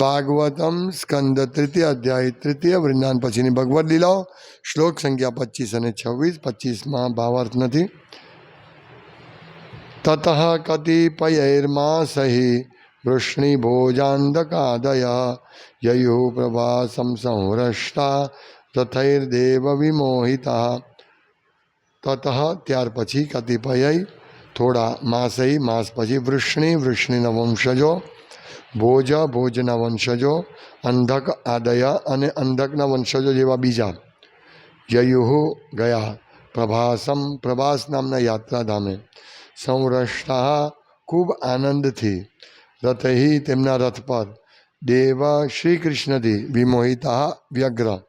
ભાગવતમ સ્કંદ તૃતીય અધ્યાય તૃતીય વૃંદાન પછીની ભગવદ લીલાઓ શ્લોક સંખ્યા પચીસ અને છવ્વીસ પચીસમાં ભાવાર્થ નથી તત કતિપયૈર્માસૈ વૃષ્ણિભોજાંધકાદય યયુ પ્રભાસમ સંહૃષ્ટા તથૈર્દેવ વિમોહિતા તત ત્યાર પછી કતિપય થોડા માસઈ માસ પછી વૃષ્ણિ વૃષ્ણિના વંશજો ભોજ, ભોજના વંશજો, અંધક, આદય અને અંધકના વંશજો જેવા બીજા. જયુહુ ગયા પ્રભાસમ, પ્રભાસ નામના યાત્રાધામે સંરષ્ટા ખૂબ આનંદથી રથહી તેમના રથ પર દેવ શ્રી કૃષ્ણથી વિમોહિતા વ્યગ્ર.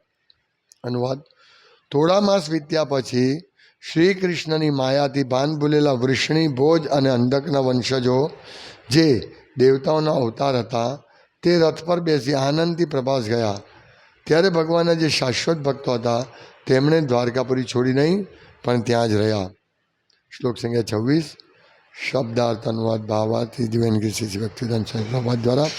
અનુવાદ. થોડા માસ વીત્યા પછી શ્રી કૃષ્ણની માયાથી ભાન ભૂલેલા વૃષ્ણિ ભોજ અને અંધકના વંશજો જે દેવતાઓના અવતાર હતા તે રથ પર બેસી આનંદથી પ્રભાસ ગયા ત્યારે ભગવાનના જે શાશ્વત ભક્તો હતા તેમણે દ્વારકાપુરી છોડી નહીં પણ ત્યાં જ રહ્યા શ્લોક સંખ્યા છવ્વીસ શબ્દાર્થ અનુવાદ ભાવાર્થી દિવ્યન કૃષિ વ્યક્તિદાન સંપ્રભાત દ્વારા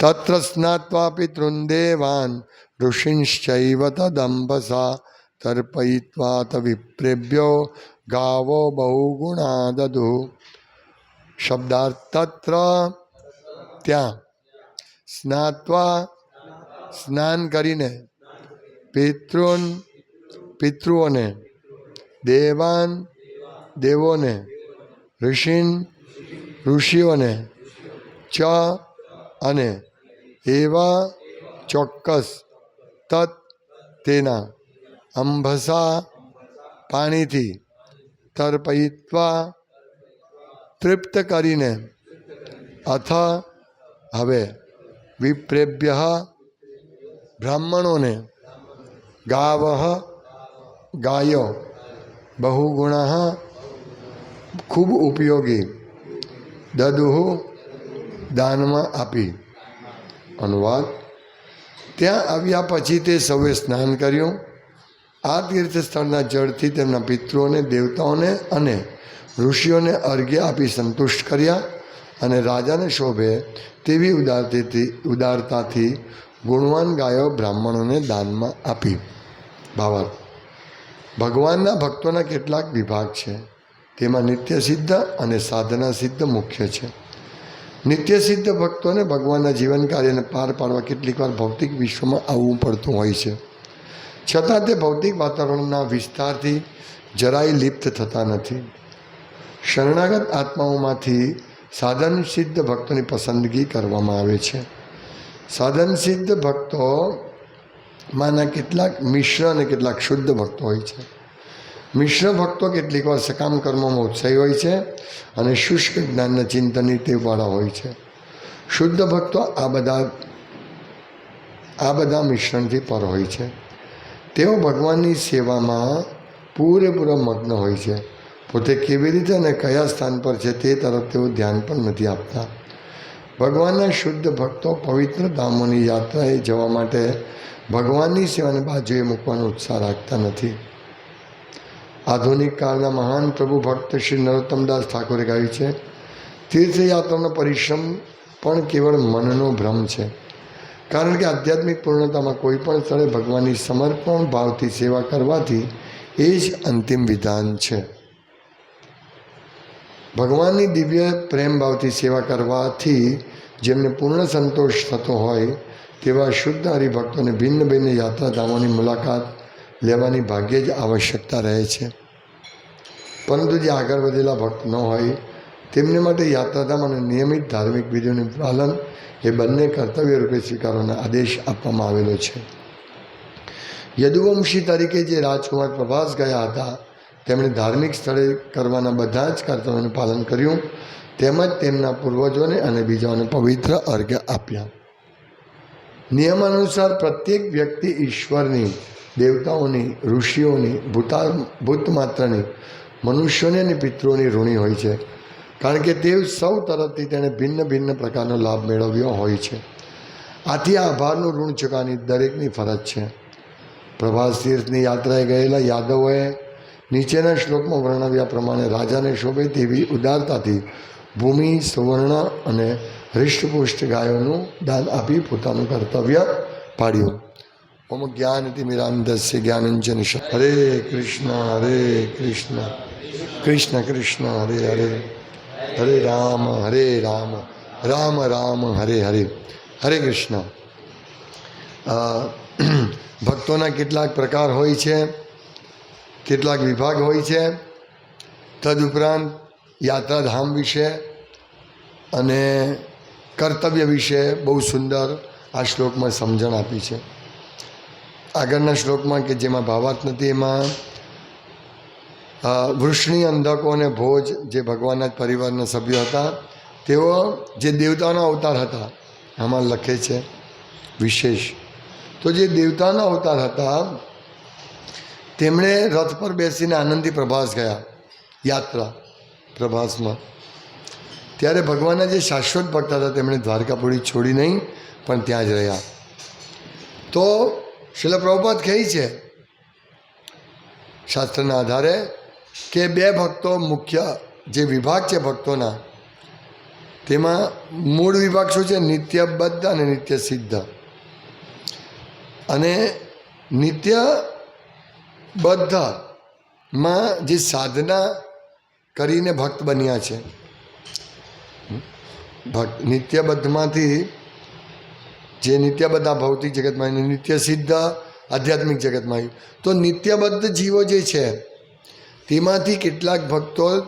તત્ર સ્નાત્વા પિતૃન્દેવાન ઋષિંશ્ચૈવ તદંબસા તર્પયિત્વા તવિપ્રેભ્યો ગાવો બહુગુણા દદુ શબ્દાર્થ તત્ર ત્યાં. સ્નાત્વા સ્નાન કરીને પિતૃન પિતૃઓને, દેવાન દેવોને, ઋષિન ઋષિઓને, ચ અને એવા ચોક્કસ તત તેના અંભસા પાણીથી તર્પયિત્વા તૃપ્ત કરીને અથ હવે વિપ્રેભ્ય બ્રાહ્મણોને ગાવ ગાયો બહુગુણ ખૂબ ઉપયોગી દદુહુ દાનમાં આપી અનુવાદ ત્યાં આવ્યા પછી તે સૌએ સ્નાન કર્યું। આ તીર્થસ્થળના જળથી તેમના પિતૃઓને, દેવતાઓને અને ઋષિઓને અર્ઘ્ય આપી સંતુષ્ટ કર્યા અને રાજાને શોભે તેવી ઉદારતાથી ઉદારતાથી ગુણવાન ગાયો બ્રાહ્મણોને દાનમાં આપી. ભાવાર્થ ભગવાનના ભક્તોના કેટલાક વિભાગ છે. તેમાં નિત્ય સિદ્ધ અને સાધના સિદ્ધ મુખ્ય છે. નિત્ય સિદ્ધ ભક્તોને ભગવાનના જીવન કાર્યને પાર પાડવા કેટલીક વાર ભૌતિક વિશ્વમાં આવવું પડતું હોય છે. છતાં તે ભૌતિક વાતાવરણના વિસ્તારથી જરાય લિપ્ત થતા નથી. શરણાગત આત્માઓમાંથી સાધન સિદ્ધ ભક્તોની પસંદગી કરવામાં આવે છે. સાધન સિદ્ધ ભક્તો માના કેટલાક મિશ્ર અને કેટલાક શુદ્ધ ભક્તો હોય છે. મિશ્ર ભક્તો કેટલીક વાર સકામ કર્મોમાં ઉત્સાહી હોય છે અને શુષ્ક જ્ઞાનના ચિંતનની ટેવવાળા હોય છે. શુદ્ધ ભક્તો આ બધા આ બધા મિશ્રણથી પર હોય છે. તેઓ ભગવાનની સેવામાં પૂરેપૂરો મગ્ન હોય છે. પોતે કેવી રીતે અને કયા સ્થાન પર છે તે તરફ તેઓ ધ્યાન પણ નથી આપતા. ભગવાનના શુદ્ધ ભક્તો પવિત્ર ધામોની યાત્રાએ જવા માટે ભગવાનની સેવાને બાજુએ મૂકવાનો ઉત્સાહ રાખતા નથી. આધુનિક કાળના મહાન પ્રભુ ભક્ત શ્રી નરોત્તમદાસ ઠાકોરે કહ્યું છે, તીર્થયાત્રાનો પરિશ્રમ પણ કેવળ મનનો ભ્રમ છે. કારણ કે આધ્યાત્મિક પૂર્ણતામાં કોઈ પણ સ્થળે ભગવાનની સમર્પણ ભાવથી સેવા કરવાથી એ જ અંતિમ વિધાન છે. ભગવાનની દિવ્ય પ્રેમ ભાવથી સેવા કરવાથી જેમને પૂર્ણ સંતોષ થતો હોય તેવા શુદ્ધ હરિભક્તોને ભિન્ન ભિન્ન યાત્રાધામોની મુલાકાત લેવાની ભાગ્યે જ આવશ્યકતા રહે છે. પરંતુ જે આગળ વધેલા ભક્ત ન હોય, તેમને માટે યાત્રાધામ અને નિયમિત ધાર્મિક વિધિઓનું પાલન એ બંને કર્તવ્ય રૂપે સ્વીકારવાનો આદેશ આપવામાં આવેલો છે. યદુવંશી તરીકે જે રાજકુમાર પ્રભાસ ગયા હતા તેમણે ધાર્મિક સ્થળે કરવાના બધા જ કર્તવ્યોનું પાલન કર્યું, તેમજ તેમના પૂર્વજોને અને બીજાઓને પવિત્ર અર્ઘ્ય આપ્યા. નિયમાનુસાર પ્રત્યેક વ્યક્તિ ઈશ્વરની, દેવતાઓની, ઋષિઓની ભૂતા ભૂતમાત્રની મનુષ્યોની અને પિતૃઓની ઋણી હોય છે, કારણ કે તે સૌ તરફથી તેણે ભિન્ન ભિન્ન પ્રકારનો લાભ મેળવ્યો હોય છે. આથી આ આભારનું ઋણ ચૂકવાની દરેકની ફરજ છે. પ્રભાસ તીર્થની યાત્રાએ ગયેલા યાદવોએ નીચેના શ્લોકમાં વર્ણવ્યા પ્રમાણે રાજાને શોભે તેવી ઉદારતાથી ભૂમિ, સુવર્ણ અને હૃષ્ટપુષ્ટ ગાયોનું દાન આપી પોતાનું કર્તવ્ય પાડ્યું. ઓમ જ્ઞાનતિમિરાંધસ્ય જ્ઞાનંજન હરે કૃષ્ણ હરે કૃષ્ણ કૃષ્ણ કૃષ્ણ, હરે હરે. હરે રામ હરે રામ રામ રામ, હરે હરે. હરે કૃષ્ણ. ભક્તોના કેટલાક પ્રકાર હોય છે. કેટલાક વિભાગ હોય છે. તદુપરાંત યાત્રાધામ વિશે અને કર્તવ્ય વિશે બહુ સુંદર આ શ્લોકમાં સમજણ આપી છે. આગળના શ્લોકમાં કે જેમાં ભાવાર્થ નથી, એમાં વૃષ્ણિ અંધકો અને ભોજ જે ભગવાનના જ પરિવારના સભ્યો હતા, તેઓ જે દેવતાના અવતાર હતા, આમાં લખે છે વિશેષ. તો જે દેવતાના અવતાર હતા તેમણે રથ પર બેસીને આનંદી પ્રભાસ ગયા, યાત્રા પ્રભાસમાં. ત્યારે ભગવાનના જે શાશ્વત ભક્ત હતા, તેમણે દ્વારકાપુરી છોડી નહીં, પણ ત્યાં જ રહ્યા. તો શિલા પ્રભુપાદ કહે છે, શાસ્ત્રના આધારે કે બે ભક્તો મુખ્ય જે વિભાગ છે ભક્તોના, તેમાં મૂળ વિભાગ શું છે? નિત્યબદ્ધ અને નિત્ય સિદ્ધ. અને નિત્ય બદ્ધમાં જે સાધના કરીને ભક્ત બન્યા છે. ભક્ત નિત્યબદ્ધમાંથી જે નિત્યબદ્ધ ભૌતિક જગતમાં નિત્ય સિદ્ધ આધ્યાત્મિક જગતમાં આવ્યું તો નિત્યબદ્ધ જીવો જે છે, તેમાંથી કેટલાક ભક્તો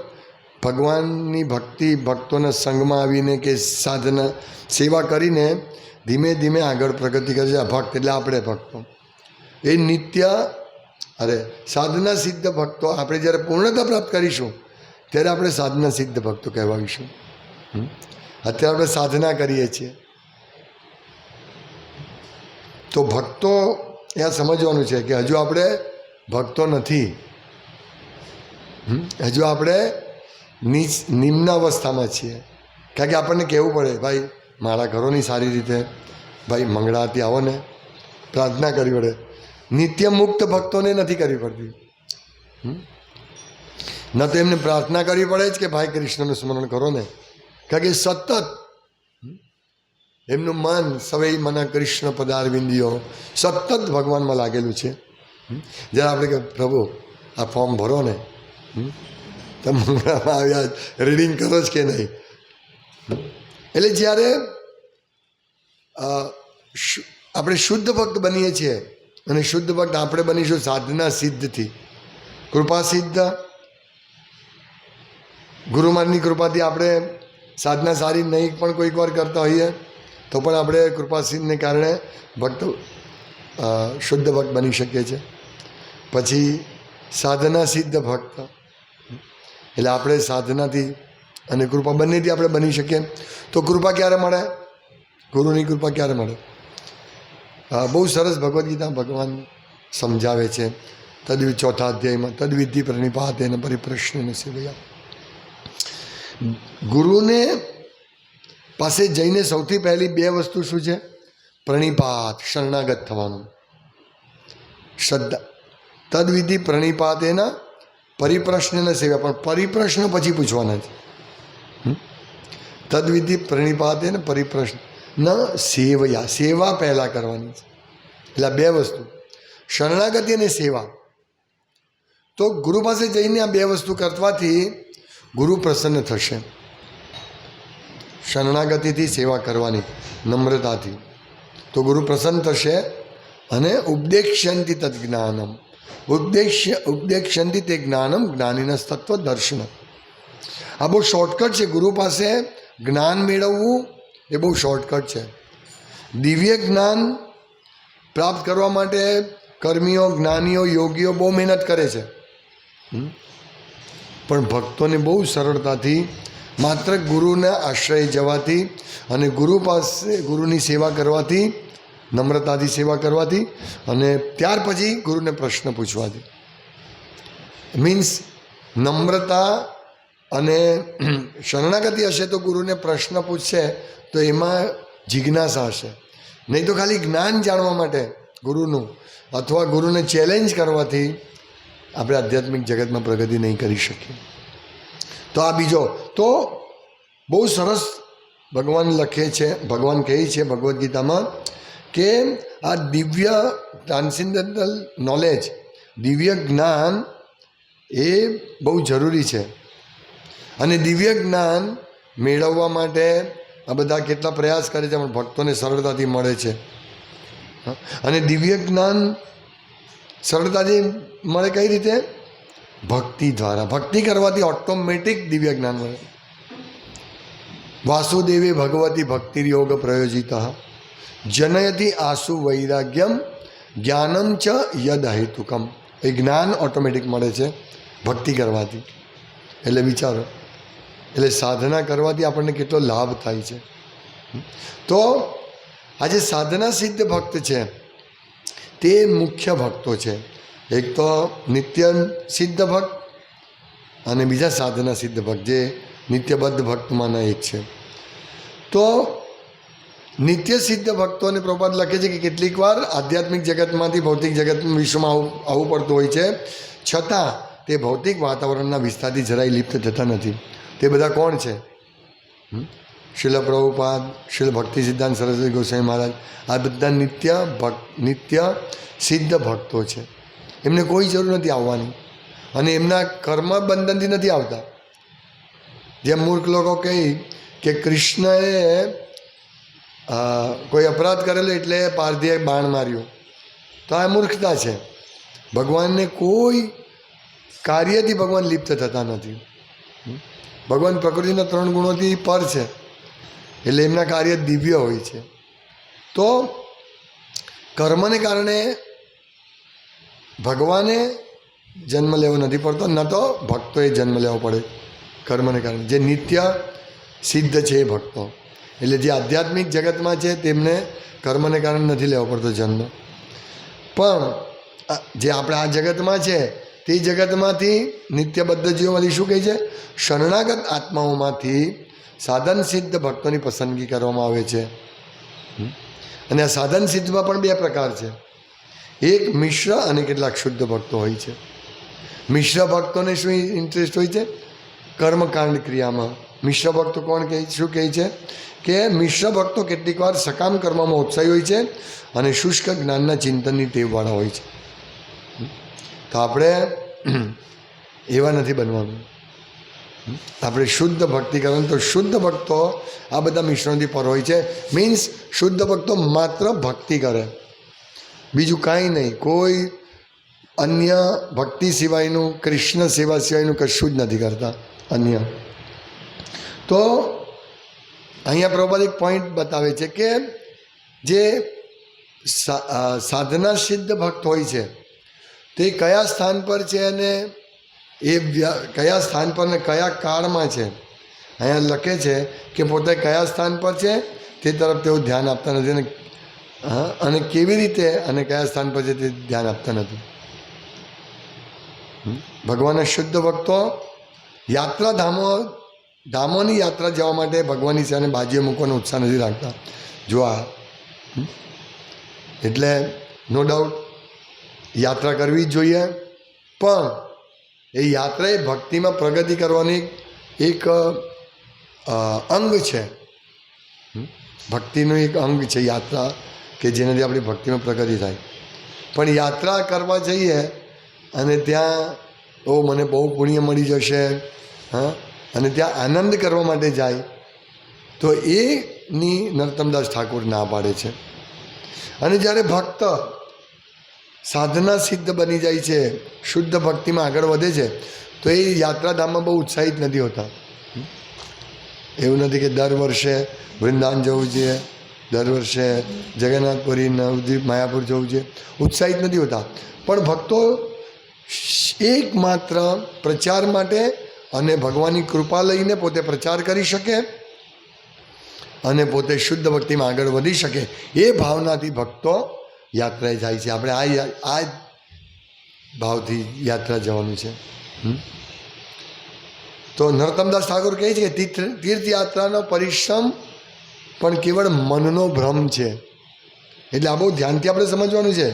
ભગવાનની ભક્તિ ભક્તોના સંગમાં આવીને કે સાધના સેવા કરીને ધીમે ધીમે આગળ પ્રગતિ કરે છે. આ ભક્ત એટલે આપણે ભક્તો. એ નિત્ય અરે સાધના સિદ્ધ ભક્તો આપણે જ્યારે પૂર્ણતા પ્રાપ્ત કરીશું, ત્યારે આપણે સાધના સિદ્ધ ભક્તો કહેવાવીશું? અત્યારે આપણે સાધના કરીએ છીએ. તો ભક્તો એ સમજવાનું છે કે હજુ આપણે ભક્તો નથી? હજુ આપણે નીચ નિમ્ન અવસ્થામાં છીએ. કારણ કે આપણને કહેવું પડે, ભાઈ, મારા ઘરોની સારી રીતે, ભાઈ મંગળાથી આવો ને, પ્રાર્થના કરવી પડે. નિત્ય મુક્ત ભક્તોને નથી કરવી પડતી? ન તો એમને પ્રાર્થના કરવી પડે જ કે ભાઈ કૃષ્ણનું સ્મરણ કરો ને. કારણ કે સતત એમનું મન સવૈ મના કૃષ્ણ પદારવિંદીઓ સતત ભગવાનમાં લાગેલું છે. જ્યારે આપણે કે પ્રભુ, આ ફોર્મ ભરો ને. હમ? તો આવ્યા, રીડિંગ કરો જ કે નહીં. એટલે જ્યારે આપણે શુદ્ધ ભક્ત બનીએ છીએ અને શુદ્ધ ભક્ત આપણે બનીશું સાધના સિદ્ધથી. કૃપા સિદ્ધ. ગુરુમાનની કૃપાથી આપણે સાધના સારી નહીં પણ કોઈક વાર કરતા હોઈએ, તો પણ આપણે કૃપા સિદ્ધને કારણે ભક્ત શુદ્ધ ભક્ત બની શકીએ છીએ. પછી સાધના સિદ્ધ ભક્ત. એટલે આપણે સાધનાથી અને કૃપા બંનેથી આપણે બની શકીએ. તો કૃપા ક્યારે મળે? ગુરુની કૃપા ક્યારે મળે? બહુ સરસ ભગવદ્ ગીતા ભગવાન સમજાવે છે. તદ્વિ ચોથા અધ્યાયમાં તદ્વિધિ પ્રણિપાત એને પરિપ્રશ્ન સેવયા ગુરુને પાસે જઈને સૌથી પહેલી બે વસ્તુ શું છે? પ્રણિપાત શરણાગત થવાનું. શ્રદ્ધા. તદવિધિ પ્રણિપાત એના પરિપ્રશ્ન સેવ્યા પણ પરિપ્રશ્ન પછી પૂછવાના છે? તદવિધિ પ્રણિપાત એને પરિપ્રશ્ન. ન સેવયા, સેવા પહેલાં કરવાની છે. એટલે બે વસ્તુ. શરણાગતિ અને સેવા. તો ગુરુ પાસે જઈને આ બે વસ્તુ કરવાથી ગુરુ પ્રસન્ન થશે. શરણાગતિથી સેવા કરવાની, નમ્રતાથી. તો ગુરુ પ્રસન્ન થશે અને ઉપદેક્ષ્યંતિ તદ જ્ઞાનમ. ઉપદેશ્ય ઉપદેક્ષ્યંતિ તે જ્ઞાનમ જ્ઞાનીના તત્વ દર્શન આ બહુ શોર્ટકટ છે. ગુરુ પાસે જ્ઞાન મેળવવું એ બહુ શોર્ટકટ છે. દિવ્ય જ્ઞાન પ્રાપ્ત કરવા માટે કર્મીઓ, જ્ઞાનીઓ, યોગીઓ બહુ મહેનત કરે છે? પણ ભક્તોને બહુ સરળતાથી માત્ર ગુરુના આશ્રય જવાથી અને ગુરુ પાસે ગુરુની સેવા કરવાથી, નમ્રતાથી સેવા કરવાથી અને ત્યાર પછી ગુરુને પ્રશ્ન પૂછવાથી. મીન્સ નમ્રતા અને શરણાગતિ હશે તો ગુરુને પ્રશ્ન પૂછશે તો એમાં જિજ્ઞાસા હશે. નહીં તો ખાલી જ્ઞાન જાણવા માટે ગુરુનું અથવા ગુરુને ચેલેન્જ કરવાથી આપણે આધ્યાત્મિક જગતમાં પ્રગતિ નહીં કરી શકીએ. તો આ બીજો, તો બહુ સરસ ભગવાન લખે છે, ભગવાન કહે છે ભગવદ્ ગીતામાં કે આ દિવ્ય ટ્રાન્સેન્ડન્ટલ નોલેજ દિવ્ય જ્ઞાન એ બહુ જરૂરી છે. અને દિવ્ય જ્ઞાન મેળવવા માટે આ બધા કેટલા પ્રયાસ કરે છે, પણ ભક્તોને સરળતાથી મળે છે. અને દિવ્ય જ્ઞાન સરળતાથી મળે કઈ રીતે? ભક્તિ દ્વારા. ભક્તિ કરવાથી ઓટોમેટિક દિવ્ય જ્ઞાન મળે. વાસુદેવે ભગવતી ભક્તિર્યોગ પ્રયોજિત. જનયતી આસુ વૈરાગ્યમ જ્ઞાનમ ચ યદ હેતુકમ એ જ્ઞાન ઓટોમેટિક મળે છે ભક્તિ કરવાથી. એટલે વિચારો. એટલે સાધના કરવાથી આપણને કેટલો લાભ થાય છે. તો આજે સાધના સિદ્ધ ભક્ત છે, તે મુખ્ય ભક્તો છે. એક તો નિત્ય સિદ્ધ ભક્ત અને બીજા સાધના સિદ્ધ ભક્ત, જે નિત્યબદ્ધ ભક્તમાંના એક છે. તો નિત્ય સિદ્ધ ભક્તોને પ્રપાત લખે છે કે કેટલીક વાર આધ્યાત્મિક જગતમાંથી ભૌતિક જગત વિશ્વમાં આવું આવવું પડતું હોય છે. છતાં તે ભૌતિક વાતાવરણના વિસ્તારથી જરાય લિપ્ત થતા નથી. તે બધા કોણ છે? શિલ પ્રભુપાદ, શિલ ભક્તિ સિદ્ધાંત સરસ્વતી ગોસ્વામી મહારાજ, આ બધા નિત્ય ભક્ત નિત્ય સિદ્ધ ભક્તો છે. એમને કોઈ જરૂર નથી આવવાની. અને એમના કર્મ બંધનથી નથી આવતા. જેમ મૂર્ખ લોકો કહે કે કૃષ્ણએ કોઈ અપરાધ કરેલો એટલે પારધીએ બાણ માર્યો. તો આ મૂર્ખતા છે. ભગવાનને કોઈ કાર્યથી ભગવાન લિપ્ત થતા નથી? ભગવાન પ્રકૃતિના ત્રણ ગુણોથી પર છે. એટલે એમના કાર્ય દિવ્ય હોય છે. તો કર્મને કારણે ભગવાને જન્મ લેવો નથી પડતો, ન તો ભક્તોએ જન્મ લેવો પડે કર્મને કારણે. જે નિત્ય સિદ્ધ છે એ ભક્તો. એટલે જે આધ્યાત્મિક જગતમાં છે તેમને કર્મને કારણે નથી લેવો પડતો જન્મ. પણ જે આપણે આ જગતમાં છે તે જગતમાંથી નિત્યબદ્ધ જીવોમાંથી શું કહે છે. શરણાગત આત્માઓમાંથી સાધન સિદ્ધ ભક્તોની પસંદગી કરવામાં આવે છે. અને આ સાધન સિદ્ધમાં પણ બે પ્રકાર છે. એક મિશ્ર અને કેટલાક શુદ્ધ ભક્તો હોય છે. મિશ્ર ભક્તોને શું ઇન્ટરેસ્ટ હોય છે? કર્મકાંડ ક્રિયામાં. મિશ્ર ભક્તો કોણ કહે, શું કહે છે? કે મિશ્ર ભક્તો કેટલીક વાર સકામ કર્મમાં ઉત્સાહી હોય છે અને શુષ્ક જ્ઞાનના ચિંતનની ટેવવાળા હોય છે. તો આપણે એવા નથી બનવાનું. આપણે શુદ્ધ ભક્તિ કરવાનું. તો શુદ્ધ ભક્તો આ બધા મિશ્રણથી પર હોય છે. મીન્સ શુદ્ધ ભક્તો માત્ર ભક્તિ કરે. બીજું કાંઈ નહીં. કોઈ અન્ય ભક્તિ સિવાયનું, કૃષ્ણ સેવા સિવાયનું કશું જ નથી કરતા. અન્ય. તો અહીંયા પ્રભુપાદ એક પોઈન્ટ બતાવે છે કે જે સાધના સિદ્ધ ભક્ત હોય છે તે કયા સ્થાન પર છે અને એ કયા સ્થાન પર ને કયા કાળમાં છે? અહીંયા લખે છે કે પોતે કયા સ્થાન પર છે? તે તરફ તેઓ ધ્યાન આપતા નથી અને અને કેવી રીતે અને કયા સ્થાન પર છે તે ધ્યાન આપતા નથી? ભગવાનના શુદ્ધ ભક્તો યાત્રા ધામો, ધામોની યાત્રા જવા માટે ભગવાનની સામે બાજીએ મૂકવાનો ઉત્સાહ નથી રાખતા. જો આ એટલે નો ડાઉટ યાત્રા કરવી જ જોઈએ. પણ એ યાત્રા એ ભક્તિમાં પ્રગતિ કરવાની એક અંગ છે. ભક્તિનું એક અંગ છે યાત્રા કે જેનાથી આપણી ભક્તિમાં પ્રગતિ થાય. પણ યાત્રા કરવા જઈએ અને ત્યાં, ઓ, મને બહુ પુણ્ય મળી જશે, હા? અને ત્યાં આનંદ કરવા માટે જાય, તો એની નરતમદાસ ઠાકુર ના પાડે છે. અને જ્યારે ભક્ત સાધના સિદ્ધ બની જાય છે, શુદ્ધ ભક્તિમાં આગળ વધે છે, તો એ યાત્રાધામમાં બહુ ઉત્સાહિત નથી હોતા. એવું નથી કે દર વર્ષે વૃંદાવન જવું જોઈએ દર વર્ષે જગન્નાથપુરી નવદ્વીપ માયાપુર જવું જોઈએ ઉત્સાહિત નથી હોતા. પણ ભક્તો એકમાત્ર પ્રચાર માટે અને ભગવાનની કૃપા લઈને પોતે પ્રચાર કરી શકે અને પોતે શુદ્ધ ભક્તિમાં આગળ વધી શકે એ ભાવનાથી ભક્તો યાત્રાએ જાય છે. આપણે આ આ ભાવથી યાત્રા જવાનું છે? તો નરોત્તમદાસ ઠાકોર કહે છે કે તીર્થ, તીર્થયાત્રાનો પરિશ્રમ પણ કેવળ મનનો ભ્રમ છે. એટલે આ બહુ ધ્યાનથી આપણે સમજવાનું છે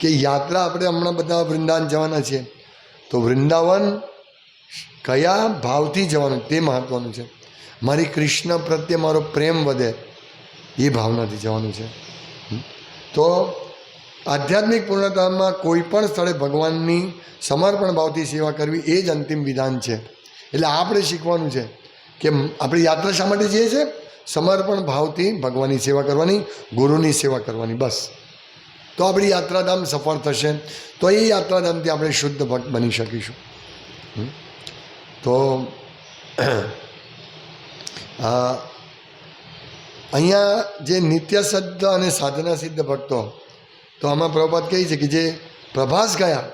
કે યાત્રા આપણે હમણાં બધા વૃંદાવન જવાના છીએ તો વૃંદાવન કયા ભાવથી જવાનું તે મહત્ત્વનું છે. મારી કૃષ્ણ પ્રત્યે મારો પ્રેમ વધે એ ભાવનાથી જવાનું છે? તો આધ્યાત્મિક પૂર્ણતામાં કોઈ પણ સ્થળે ભગવાનની સમર્પણ ભાવથી સેવા કરવી એ જ અંતિમ વિધાન છે. એટલે આપણે શીખવાનું છે કે આપણી યાત્રા શા માટે જઈએ છીએ સમર્પણ ભાવથી ભગવાનની સેવા કરવાની, ગુરુની સેવા કરવાની, બસ. તો આપણી યાત્રાધામ સફળ થશે. તો એ યાત્રાધામથી આપણે શુદ્ધ ભક્ત બની શકીશું. તો, આ અહીંયા જે નિત્ય સિદ્ધ અને સાધના સિદ્ધ ભક્તો, તો આમાં પ્રભાત કહે છે કે જે પ્રભાસ ગયા?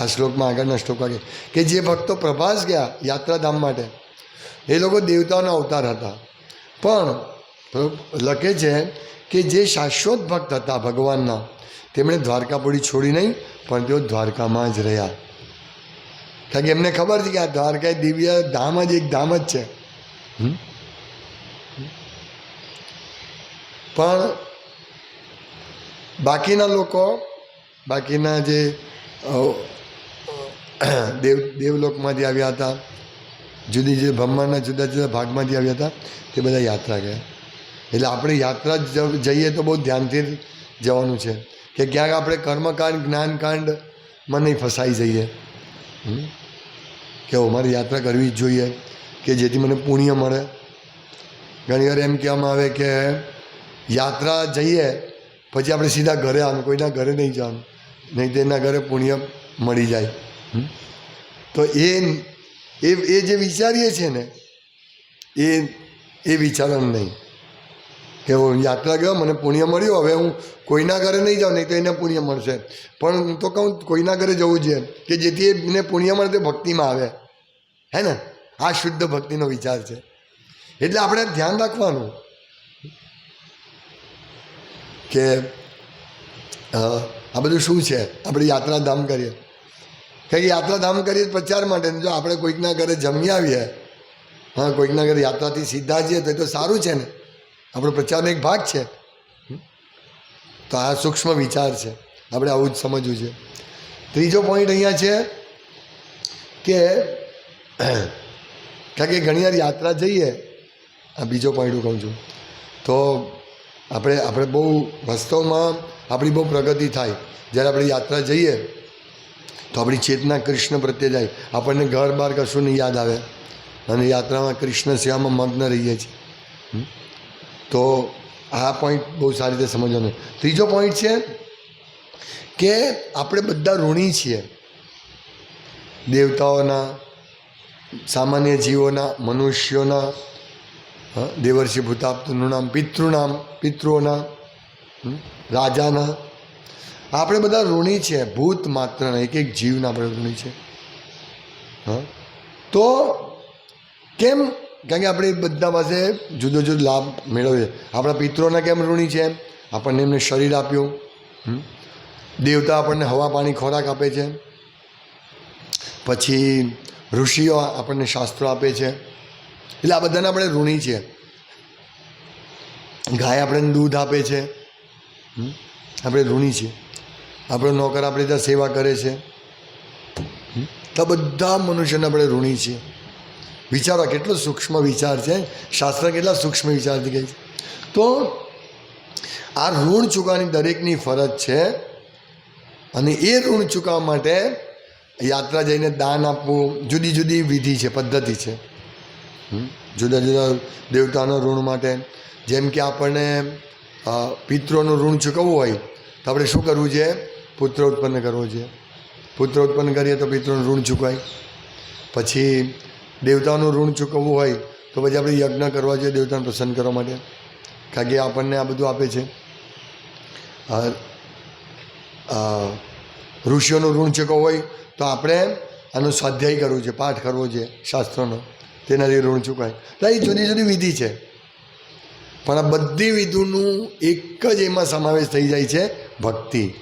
આ શ્લોકમાં આગળના શ્લોક કહે કે જે ભક્તો પ્રભાસ ગયા યાત્રાધામ માટે, એ લોકો દેવતાઓના અવતાર હતા પણ લખે છે કે જે શાશ્વત ભક્ત હતા ભગવાનના, તેમણે દ્વારકાપુરી છોડી નહીં, પણ તેઓ દ્વારકામાં જ રહ્યા કારણ કે એમને ખબર છે કે આ દ્વારકા દિવ્ય ધામ જ, એક ધામ જ છે હમ? પણ બાકીના લોકો, બાકીના જે દેવ, દેવલોકમાંથી આવ્યા હતા, જુદી જુદી બ્રહ્માંડના જુદા જુદા ભાગમાંથી આવ્યા હતા, તે બધા યાત્રા ગયા. એટલે આપણે યાત્રા જઈએ તો બહુ ધ્યાનથી જવાનું છે. કે ક્યાંક આપણે કર્મકાંડ જ્ઞાનકાંડમાં નહીં ફસાઈ જઈએ? કે અમારે યાત્રા કરવી જ જોઈએ, કે જેથી મને પુણ્ય મળે. ઘણીવાર એમ કહેવામાં આવે કે યાત્રા જઈએ, પછી આપણે સીધા ઘરે આવવાનું કોઈના ઘરે નહીં જવાનું. નહીં તો એના ઘરે પુણ્ય મળી જાય. તો એ એ જે વિચારીએ છીએ ને, એ એ વિચારવાનું નહીં. કે હું યાત્રા ગયો, મને પુણ્ય મળ્યું, હવે હું કોઈના ઘરે નહીં જાઉં, નહીં તો એને પુણ્ય મળશે. પણ હું તો કહું, કોઈના ઘરે જવું જોઈએ કે જેથી એને પુણ્ય મળે તે ભક્તિમાં આવે. હે ને? આ શુદ્ધ ભક્તિનો વિચાર છે. એટલે આપણે ધ્યાન રાખવાનું. કે આ બધું શું છે? આપણે યાત્રાધામ કરીએ. કારણ યાત્રાધામ કરીએ પ્રચાર માટે જો આપણે કોઈકના ઘરે જમી આવીએ, હા, કોઈકના ઘરે યાત્રાથી સીધા જઈએ તો એ તો સારું છે ને. આપણો પ્રચારનો એક ભાગ છે. તો આ સૂક્ષ્મ વિચાર છે. આપણે આવું જ સમજવું છે. ત્રીજો પોઈન્ટ અહીંયા છે કે, કારણ કે ઘણી યાત્રા જઈએ, આ બીજો પોઈન્ટ હું કહું છું. તો આપણે આપણે બહુ વાસ્તવમાં આપણી બહુ પ્રગતિ થાય. જ્યારે આપણે યાત્રા જઈએ, તો આપણી ચેતના કૃષ્ણ પ્રત્યે જાય. આપણને ઘર બહાર કશું નહીં યાદ આવે. અને યાત્રામાં કૃષ્ણ સેવામાં મગ્ન રહીએ છીએ. તો આ પોઈન્ટ બહુ સારી રીતે સમજવાનો. ત્રીજો પોઈન્ટ છે કે આપણે બધા ઋણી છીએ. દેવતાઓના, સામાન્ય જીવોના, મનુષ્યોના દેવર્ષિ ભૂતાપ્તનું નામ પિતૃનામ પિતૃઓના રાજાના. આપણે બધા ઋણી છે, ભૂત માત્રના એક એક જીવના આપણે ઋણી છે. હા, તો કેમ? કારણ કે આપણે બધા પાસે જુદો જુદો લાભ મેળવીએ આપણા પિત્રોના કેમ ઋણી છે? આપણને એમને શરીર આપ્યું. દેવતા આપણને હવા, પાણી, ખોરાક આપે છે. પછી ઋષિઓ આપણને શાસ્ત્રો આપે છે. એટલે આ બધાને આપણે ઋણી છે ગાય આપણને દૂધ આપે છે. આપણે ઋણી છીએ. આપણો નોકર આપણી ત્યાં સેવા કરે છે. તો બધા મનુષ્યને આપણે ઋણી છીએ. વિચારો કેટલો સૂક્ષ્મ વિચાર છે. શાસ્ત્ર કેટલા સૂક્ષ્મ વિચારથી કહે છે. તો આ ઋણ ચૂકવાની દરેકની ફરજ છે. અને એ ઋણ ચૂકવવા માટે યાત્રા જઈને દાન આપવું જુદી જુદી વિધિ છે, પદ્ધતિ છે? જુદા જુદા દેવતાના ઋણ માટે. જેમ કે આપણને પિત્રોનું ઋણ ચૂકવવું હોય, તો આપણે શું કરવું છે? પુત્ર ઉત્પન્ન કરવો છે. પુત્ર ઉત્પન્ન કરીએ તો પિતૃનું ઋણ ચૂકવાય. પછી દેવતાનું ઋણ ચૂકવવું હોય, તો પછી આપણે યજ્ઞ કરવા જોઈએ દેવતાને પ્રસન્ન કરવા માટે. કારણ કે આપણને આ બધું આપે છે. ઋષિઓનું ઋણ ચૂકવવું હોય, તો આપણે આનું સ્વાધ્યાય કરવું છે, પાઠ કરવો છે, શાસ્ત્રોનો. તેનાથી ઋણ ચૂકાય એટલે એ જુદી જુદી વિધિ છે. પણ આ બધી વિધિનું એક જ એમાં સમાવેશ થઈ જાય છે ભક્તિ.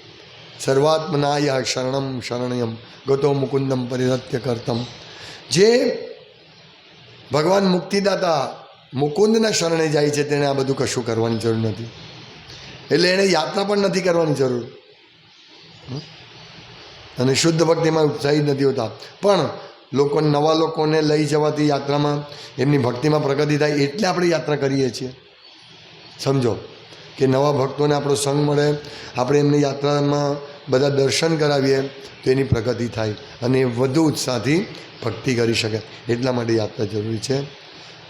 સર્વાત્મનાય શરણમ શરણ્યમ ગતો મુકુંદમ પરિરત્ય કરતમ. જે ભગવાન મુક્તિદાતા મુકુંદના શરણે જાય છે તેને આ બધું કશું કરવાની જરૂર નથી. એટલે એણે યાત્રા પણ નથી કરવાની જરૂર. અને શુદ્ધ ભક્તિમાં ઉત્સાહિત નથી હોતા. પણ લોકો નવા લોકોને લઈ જવાથી યાત્રામાં એમની ભક્તિમાં પ્રગતિ થાય એટલે આપણે યાત્રા કરીએ છીએ સમજો કે નવા ભક્તોને આપણો સંગ મળે આપણે એમની યાત્રામાં બધા દર્શન કરાવીએ તો એની પ્રગતિ થાય અને વધુ ઉત્સાહથી ભક્તિ કરી શકે એટલા માટે યાત્રા જરૂરી છે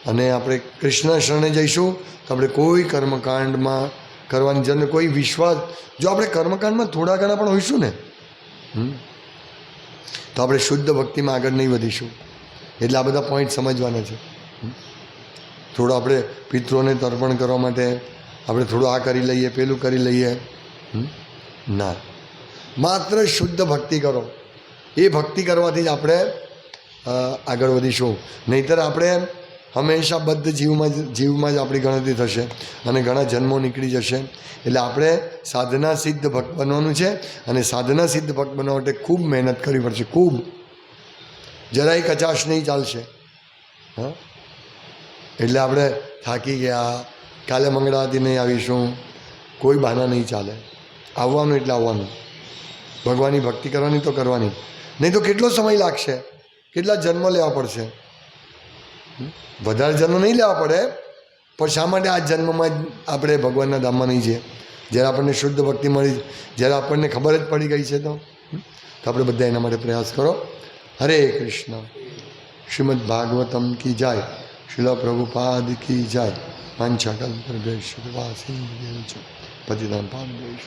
અને આપણે કૃષ્ણ શરણે જઈશું તો આપણે કોઈ કર્મકાંડમાં કરવાની નથી. કોઈ વિશ્વાસ જો આપણે કર્મકાંડમાં થોડા ઘણા પણ હોઈશું ને હમ, તો આપણે શુદ્ધ ભક્તિમાં આગળ નહીં વધીશું. એટલે આ બધા પોઈન્ટ સમજવાના છે. થોડું આપણે પિત્રોને તર્પણ કરવા માટે આપણે થોડું આ કરી લઈએ, પેલું કરી લઈએ. ના. માત્ર શુદ્ધ ભક્તિ કરો. એ ભક્તિ કરવાથી જ આપણે આગળ વધીશું. નહીંતર આપણે હંમેશા બદ્ધ જીવમાં જ જીવમાં જ આપણી ગણતરી થશે અને ઘણા જન્મો નીકળી જશે. એટલે આપણે સાધના સિદ્ધ ભક્ત બનવાનું છે અને સાધના સિદ્ધ ભક્ત બનવા માટે ખૂબ મહેનત કરવી પડશે, ખૂબ. જરાય કચાશ નહીં ચાલશે. હા? એટલે આપણે થાકી ગયા, કાલે મંગળાથી નહીં આવીશું, કોઈ બહાના નહીં ચાલે. આવવાનું એટલે આવવાનું. ભગવાનની ભક્તિ કરવાની તો કરવાની. નહીં તો કેટલો સમય લાગશે? કેટલા જન્મ લેવા પડશે? વધારે જન્મ નહીં લેવા પડે, પણ શા માટે આ જન્મમાં જ આપણે ભગવાનના ધામમાં નહીં છીએ જ્યારે આપણને શુદ્ધ ભક્તિ મળી, જ્યારે આપણને ખબર જ પડી ગઈ છે તો તો આપણે બધા એના માટે પ્રયાસ કરો. હરે કૃષ્ણ. શ્રીમદ ભાગવતમ કી જાય. શિલ પ્રભુપાદ કી જાય. પાંચાકલ પ્રદેશ પતિદાન પાદ દેશ